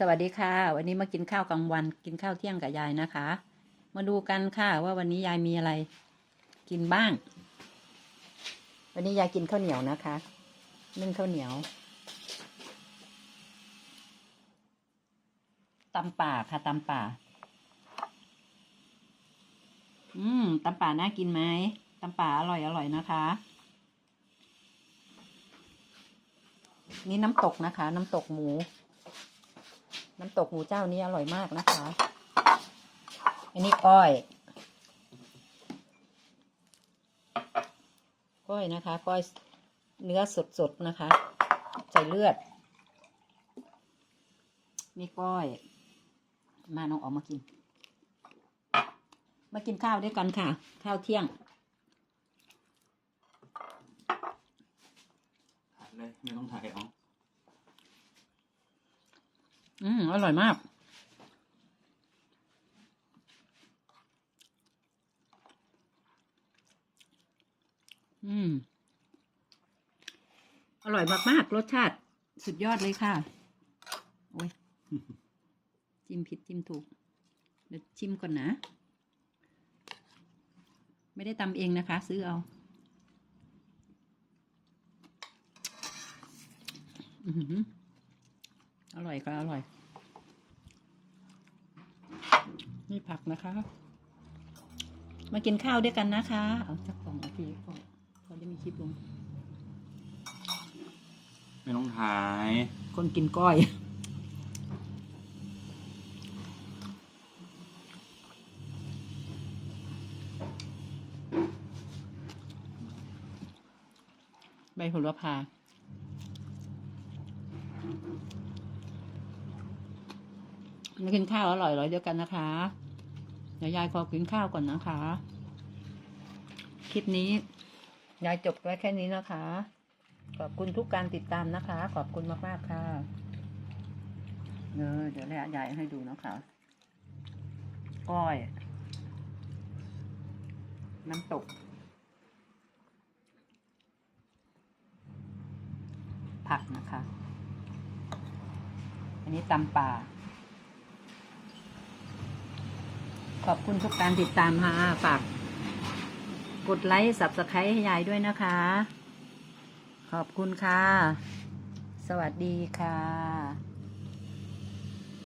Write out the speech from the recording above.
สวัสดีค่ะ วันนี้มากินข้าวกลางวัน กินข้าวเที่ยงกับยายนะคะ มาดูกันค่ะว่าวันนี้ยายมีอะไร กินบ้าง วันนี้ยายกินข้าวเหนียวนะคะนึ่งข้าวเหนียวตำป่าค่ะตำป่า อืมตำป่าน่ากินไหมตำป่าอร่อยอร่อยนะคะ นี่น้ำตกนะคะ น้ำตกหมู น้ำตกหมูเจ้านี้อร่อยมากนะคะ อันนี้ก้อย ก้อยนะคะ ก้อยเนื้อสดๆนะคะ ใส่เลือด นี่ก้อย มาน้องออกมากิน มากินข้าวด้วยกันค่ะ ข้าวเที่ยงถ่ายเลยไม่ต้องถ่ายเอา อืม อร่อยมาก อืม อร่อยมากๆ รสชาติสุดยอดเลยค่ะ โอ้ย จิ้มผิดจิ้มถูก เดี๋ยวชิมก่อนนะ ไม่ได้ตำเองนะคะ ซื้อเอา อืออร่อยก็อร่อย นี่ผักนะคะ มากินข้าวด้วยกันนะคะ เอาจักกล่องเอาพี่ก่อนพอได้มีคลิปลง ไม่ต้องถ่าย คนกินก้อย ใบโหระพา มากินข้าวอร่อยๆเดียวกันนะคะเดี๋ยวยายขอกินข้าวก่อนนะคะ คลิปนี้ยายจบไว้แค่นี้นะคะ ขอบคุณทุกการติดตามนะคะ ขอบคุณมากๆค่ะเออเดี๋ยวแล้ยายให้ดูนะคะก้อย น้ำตก ผักนะคะ อันนี้ตำป่า ขอบคุณทุกการติดตามค่ะฝากกดไลค์สับสไครต์ให้ยายด้วยนะคะ ขอบคุณค่ะ สวัสดีค่ะ